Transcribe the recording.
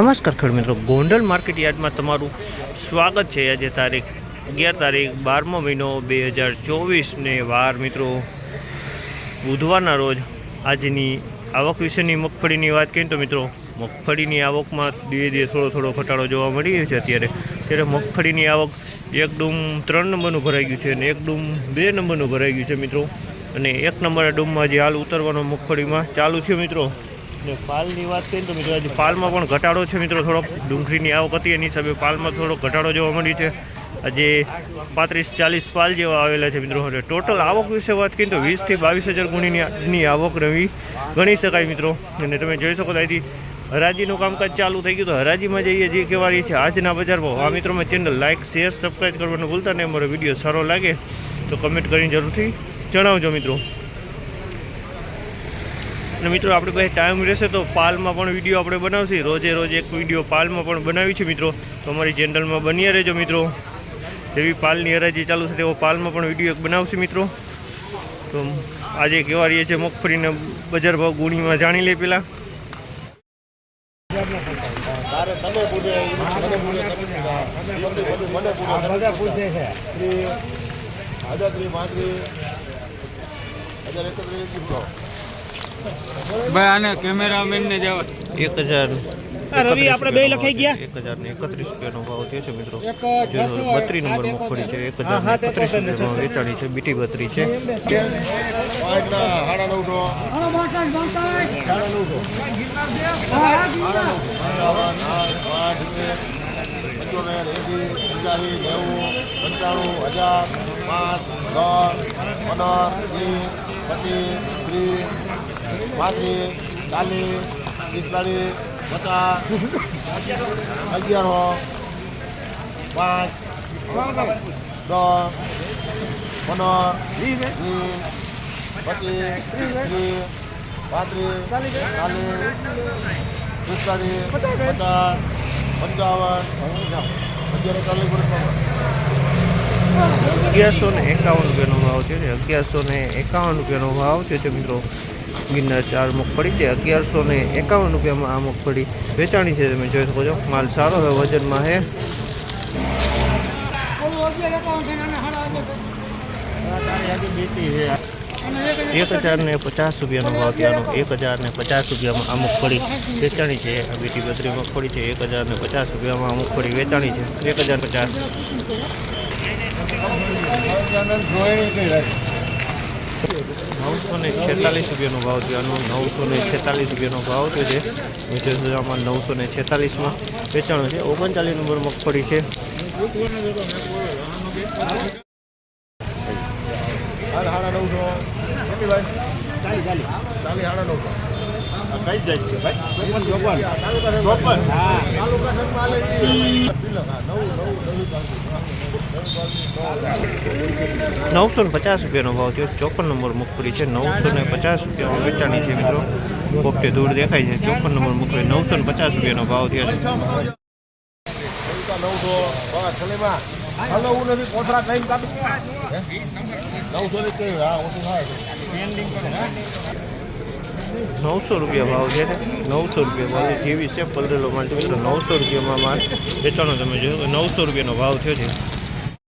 નમસ્કાર ખેડ મિત્રો. ગોંડલ માર્કેટ યાર્ડમાં તમારું સ્વાગત છે. આજે તારીખ અગિયાર તારીખ બારમો મહિનો બે હજાર ચોવીસને વાર મિત્રો, બુધવારના રોજ આજની આવક વિશેની મગફળીની વાત કરીએ તો મિત્રો, મગફળીની આવકમાં ધીરે ધીરે થોડો થોડો ઘટાડો જોવા મળી રહ્યો છે અત્યારે. ત્યારે મગફળીની આવક એક ડૂમ ત્રણ નંબરનું ભરાઈ ગયું છે અને એક ડૂમ બે નંબરનું ભરાઈ ગયું છે મિત્રો. અને એક નંબરના ડૂમમાં જે હાલ ઉતરવાનો મગફળીમાં ચાલુ થયો મિત્રો. ને પાલની વાત કરીએ તો મિત્રો આજે પાલમાં પણ ઘટાડો છે મિત્રો, થોડોક ડુંગળીની આવક હતી, એની હિસાબે પાલમાં થોડો ઘટાડો જોવા મળ્યો છે. આજે પાંત્રીસ ચાલીસ પાલ જેવા આવેલા છે મિત્રો. એટલે ટોટલ આવક વિશે વાત કરીએ તો વીસથી બાવીસ હજાર ગુણીની આવક રવી ગણી શકાય મિત્રો. અને તમે જોઈ શકો ત્યાંથી હરાજીનું કામકાજ ચાલુ થઈ ગયું તો હરાજીમાં જઈએ, જે કહેવા રહી છે આજના બજાર ભાવ. આ મિત્રો મેં ચેનલ લાઇક શેર સબસ્ક્રાઈબ કરવાનું ભૂલતા નહીં. અમારો વીડિયો સારો લાગે તો કમેન્ટ કરીને જરૂરથી જણાવજો મિત્રો. અને મિત્રો, આપણે પાસે ટાઈમ રહેશે તો પાલમાં પણ વીડિયો આપણે બનાવશે. રોજે રોજ એક વીડિયો પાલમાં પણ બનાવી છે મિત્રો. તો અમારી ચેનલમાં બન્યા રહેજો મિત્રો. જેવી પાલની હરાજી ચાલુ છે તેવો પાલમાં પણ વીડિયો એક બનાવશે મિત્રો. તો આજે કેવા રહીએ છે મગફળીના બજાર ભાવ ગુણીમાં જાણી લે પેલા. હજાર એકત્રીસ ભાઈ આને કેમેરામેન ને જવા એક હજાર. રવિ, આપણે બેય લખાઈ ગયા? એક હજાર ને એકત્રીસ રૂપિયાનો ભાવ થયો છે મિત્રો. બત્રી નંબર મગફળી છે એક હજાર ને એકત્રીસ રૂપિયામાં વેચાણી છે બીટી બત્રી છે. પંચોતેર એંસી નેવું પંચાણું હજાર પાંચ દસ પંદર વીસ પચીસ ત્રીસ પાંત્રીસ દાલી પિસ્તાલીસ પચાસ અગિયારો, પાંચ, દસ, પંદર પચીસ ત્રીસ પાંત્રીસ ચાલીસ પિસ્તાલીસ પચાસ પંચાવન અગિયાર ચાલીસ અગિયારસો ને એકાવન રૂપિયાનો ભાવ છે. અગિયારસો ને એકાવન રૂપિયાનો ભાવ છે મિત્રો. ગિરનાર ચાર મગફળી છે. અગિયારસો ને એકાવન રૂપિયામાં આ મગફળી વેચાણી છે. તમે જોઈ શકો છો. માલ સારો છે. વજનમાં છે એક હજાર ને પચાસ રૂપિયાનો ભાવ ત્યાંનો એક હજાર ને પચાસ રૂપિયામાં આ મગફળી વેચાણી છે. આ બીટી બત્રી મગફળી છે. એક હજાર ને પચાસ રૂપિયામાં આ મગફળી વેચાણી છે. એક હજાર પચાસ. નવસો ને છેતાલીસ રૂપિયાનો ભાવ થયો નવસો ને છેતાલીસ રૂપિયાનો ભાવ થયો છે વિજયસુરામાં નવસો ને છેતાલીસમાં વેચાણું છે. ઓગણચાલીસ નંબર મગફળી છે. છે ચોપન. આલે હા, નવસો ને પચાસ રૂપિયાનો ભાવ થયો. ચોપન નંબર મગફળી છે. નવસો ને પચાસ રૂપિયામાં વેચાણી છે મિત્રો. પોપટે દૂર દેખાય છે. ચોપન નંબર મગફળી નવસો ને પચાસ રૂપિયાનો ભાવ થયો છે. નવસો રૂપિયા ભાવ છે. નવસો રૂપિયા ભાવ જેવી છે? પલરેલો માલ મિત્રો, નવસો રૂપિયામાં માલ વેચાણો તમે જોયું. નવસો રૂપિયાનો ભાવ થયો છે.